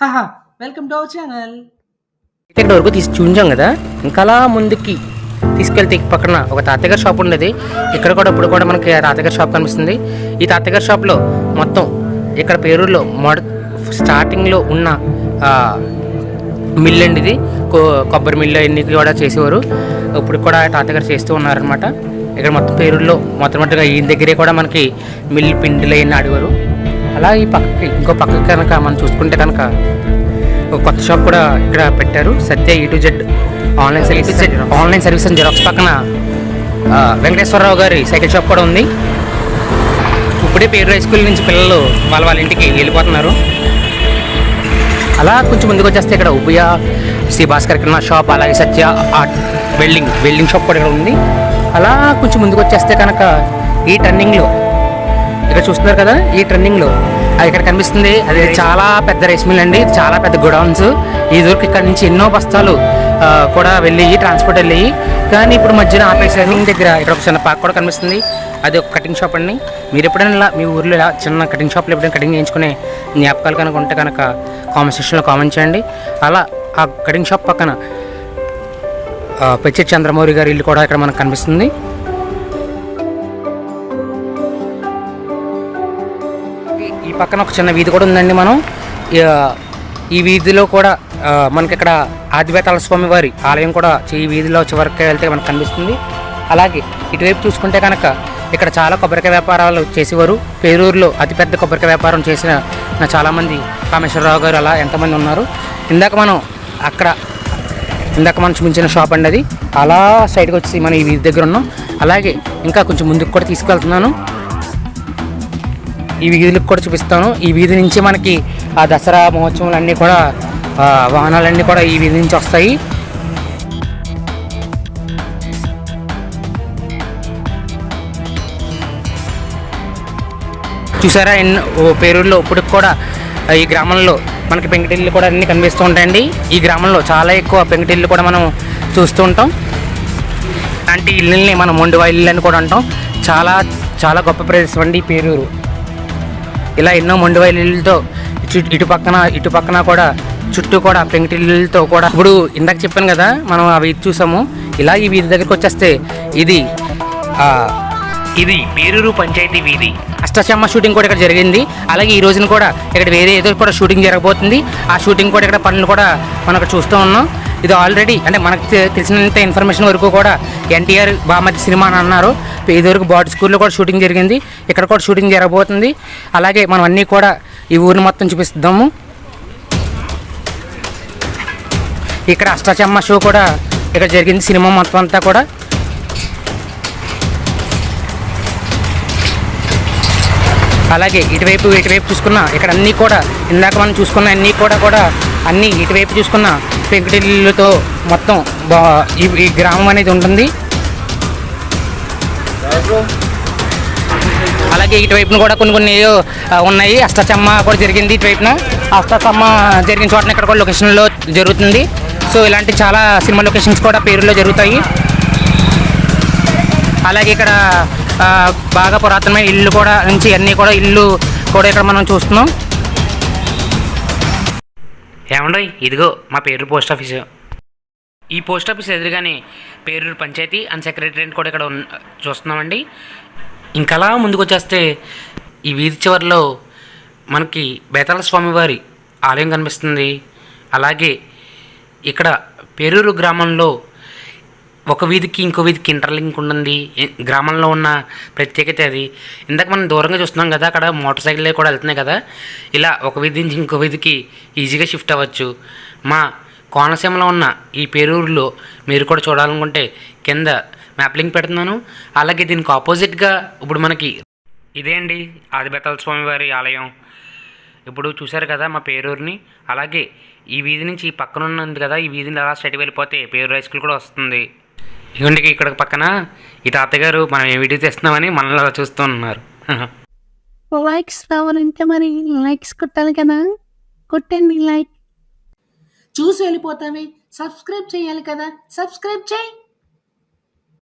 హాహా welcome to our channel ఇక్కడ వరకు తీసి చూంచాం కదా. ఇంకా అలా ముందుకి తీసుకెళ్తే పక్కన ఒక తాతయ్య గారి షాప్ ఉండేది. ఇక్కడ కూడా ఇప్పుడు కూడా మనకి తాతగారి షాప్ కనిపిస్తుంది. ఈ తాతయ్య గారి షాప్లో మొత్తం ఇక్కడ పేరులో మొడ స్టార్టింగ్లో ఉన్న మిల్ అండి ఇది. కొ- కొబ్బరి మిల్లు అన్ని కూడా చేసేవారు. ఇప్పుడు కూడా తాతయ్య గారు చేస్తూ ఉన్నారనమాట ఇక్కడ మొత్తం పేరుల్లో మొత్తం మొట్టగా ఈయన దగ్గరే కూడా మనకి మిల్ పిండిలు అవన్నీ అడిగారు అలా ఈ పక్కకి ఇంకో పక్కకి కనుక మనం చూసుకుంటే కనుక ఒక కొత్త షాప్ కూడా ఇక్కడ పెట్టారు. Satya E to Z online service online service అని జెరాక్స్ పక్కన వెంకటేశ్వరరావు గారి సైకిల్ షాప్ కూడా ఉంది. ఇప్పుడే పేరు హై స్కూల్ నుంచి పిల్లలు వాళ్ళ వాళ్ళ ఇంటికి వెళ్ళిపోతున్నారు. అలా కొంచెం ముందుకు వచ్చేస్తే ఇక్కడ ఉభయ శ్రీ భాస్కర్ కిరాణా షాప్ అలాగే Satya art welding welding shop కూడా ఇక్కడ ఉంది. అలా కొంచెం ముందుకు వచ్చేస్తే కనుక ఈ టర్నింగ్లో ఇక్కడ చూస్తున్నారు కదా ఈ ట్రెండింగ్లో. అది ఇక్కడ కనిపిస్తుంది. అది చాలా పెద్ద రైస్ మిల్ అండి. చాలా పెద్ద గోడౌన్స్. ఈ దూరకు ఇక్కడ నుంచి ఎన్నో బస్తాలు కూడా వెళ్ళి ట్రాన్స్పోర్ట్ వెళ్ళి. కానీ ఇప్పుడు మధ్యన ఆపేసారు దగ్గర ఇక్కడ ఒక చిన్న పార్క్ కూడా కనిపిస్తుంది. అది ఒక కటింగ్ షాప్ అండి. మీరు ఎప్పుడైనా ఇలా మీ ఊర్లో ఇలా చిన్న కటింగ్ షాప్లో ఎప్పుడైనా కటింగ్ చేయించుకునే జ్ఞాపకాలు కనుక ఉంటే కనుక కామెంట్ సెక్షన్లో కామెంట్ చేయండి. అలా ఆ కటింగ్ షాప్ పక్కన పెచ్చి చంద్రమౌరి గారి ఇల్లు కూడా ఇక్కడ మనకు కనిపిస్తుంది. పక్కన ఒక చిన్న వీధి కూడా ఉందండి మనం. ఈ, వీధిలో కూడా మనకి ఇక్కడ ఆదివేతాల స్వామి వారి ఆలయం కూడా ఈ వీధిలో చివరికి వెళ్తే మనకు కనిపిస్తుంది. అలాగే ఇటువైపు చూసుకుంటే కనుక ఇక్కడ చాలా కొబ్బరికాయ వ్యాపారాలు చేసేవారు. పేరూరులో అతిపెద్ద కొబ్బరికాయ వ్యాపారం చేసిన చాలామంది కామేశ్వరరావు గారు అలా ఎంతమంది ఉన్నారు. ఇందాక మనం అక్కడ ఇందాక మనం చూపించిన షాప్ అండి అది. అలా సైడ్కి వచ్చి మనం ఈ వీధి దగ్గర ఉన్నాం. అలాగే ఇంకా కొంచెం ముందుకు కూడా తీసుకెళ్తున్నాను. ఈ వీధులకు కూడా చూపిస్తాను. ఈ వీధి నుంచి మనకి ఆ దసరా మహోత్సవాలు అన్నీ కూడా వాహనాలన్నీ కూడా ఈ వీధి నుంచి వస్తాయి. చూసారా ఎన్నో పేరుల్లో పేరూరులో ఇప్పటికి కూడా ఈ గ్రామంలో మనకి పెంకుటిల్లు కూడా అన్నీ కనిపిస్తూ ఉంటాయండి. ఈ గ్రామంలో చాలా ఎక్కువ పెంకుటిల్లు కూడా మనం చూస్తూ ఉంటాం. అంటే ఇల్లుల్ని మనం మొండివా ఇల్లు అని కూడా అంటాం. చాలా చాలా గొప్ప ప్రదేశం అండి పేరూరు. ఇలా ఎన్నో మొండి ఇటు ఇటు పక్కన ఇటు పక్కన కూడా చుట్టూ కూడా పెంకుటిల్లులతో కూడా. ఇప్పుడు ఇందాక చెప్పాను కదా మనం అవి చూసాము. ఇలా ఈ వీధి దగ్గరికి వచ్చేస్తే ఇది ఇది పేరూరు పంచాయతీ వీధి. అష్టచమ్మ షూటింగ్ కూడా ఇక్కడ జరిగింది. అలాగే ఈ రోజున కూడా ఇక్కడ వేరే ఏదో కూడా షూటింగ్ జరగబోతుంది. ఆ షూటింగ్ కూడా ఇక్కడ పనులు కూడా మనం ఇక్కడ చూస్తూ ఉన్నాం. ఇది ఆల్రెడీ అంటే మనకు తె- తెలిసినంత ఇన్ఫర్మేషన్ వరకు కూడా ఎన్టీఆర్ బామతి సినిమా అని అన్నారు. ఇదివరకు బాడీ స్కూల్లో కూడా షూటింగ్ జరిగింది. ఇక్కడ కూడా షూటింగ్ జరగబోతుంది. అలాగే మనం అన్నీ కూడా ఈ ఊరిని మొత్తం చూపిస్తాము ఇక్కడ అష్టచమ్మ షో కూడా ఇక్కడ జరిగింది సినిమా మొత్తం అంతా కూడా. అలాగే ఇటువైపు ఇటువైపు చూసుకున్న ఇక్కడ అన్నీ కూడా ఇందాక మనం చూసుకున్న అన్నీ కూడా కూడా అన్నీ ఇటువైపు చూసుకున్న పెంకుటిల్లుతో మొత్తం ఈ గ్రామం అనేది ఉంటుంది. అలాగే ఇటువైపున కూడా కొన్ని కొన్ని ఉన్నాయి. అష్టచమ్మ కూడా జరిగింది ఇటువైపున. అష్టచమ్మ జరిగిన చోటన ఇక్కడ కూడా లొకేషన్లో జరుగుతుంది. సో ఇలాంటి చాలా సినిమా లొకేషన్స్ కూడా పేరులో జరుగుతాయి. అలాగే ఇక్కడ బాగా పురాతనమైన ఇల్లు కూడా నుంచి అన్నీ కూడా ఇల్లు కూడా ఇక్కడ మనం చూస్తున్నాం. ఏమండో ఇదిగో మా పేరు పోస్ట్ ఆఫీసు. ఈ పోస్ట్ ఆఫీస్ ఎదురుగానే పేరూరు పంచాయతీ అండ్ సెక్రటరియట్ కూడా ఇక్కడ చూస్తున్నామండి. ఇంకలా ముందుకు వచ్చేస్తే ఈ వీధి చివరిలో మనకి బేతాళ స్వామివారి ఆలయం కనిపిస్తుంది. అలాగే ఇక్కడ పేరూరు గ్రామంలో ఒక వీధికి ఇంకో వీధికి ఇంటర్లింక్ ఉంటుంది గ్రామంలో ఉన్న ప్రత్యేకత అది. ఇందాక మనం దూరంగా చూస్తున్నాం కదా అక్కడ మోటార్ సైకిల్ కూడా వెళ్తున్నాయి కదా. ఇలా ఒక వీధి నుంచి ఇంకో వీధికి ఈజీగా షిఫ్ట్ అవ్వచ్చు. మా కోనసీమలో ఉన్న ఈ పేరూరులో మీరు కూడా చూడాలనుకుంటే కింద మ్యాప్ లింక్ పెడుతున్నాను. అలాగే దీనికి ఆపోజిట్గా ఇప్పుడు మనకి ఇదే అండి ఆదిబెత్తల స్వామి వారి ఆలయం. ఇప్పుడు చూశారు కదా మా పేరూరుని. అలాగే ఈ వీధి నుంచి ఈ పక్కన ఉన్నది కదా ఈ వీధిని అలా స్ట్రైట్ వెళ్ళిపోతే పేరు హై స్కూల్ కూడా వస్తుంది. ఇదిగోండి ఇక్కడ పక్కన ఈ తాతగారు మనం ఏ వీడియో తెస్తున్నామని మనల్ని అలా చూస్తూ ఉన్నారు. లైక్స్ రావాలంటే మరి లైక్స్ కొట్టాలి కదా? కొట్టండి లైక్. చూసి వెళ్ళిపోతావి. సబ్స్క్రైబ్ చేయాలి కదా? సబ్స్క్రైబ్ చేయి.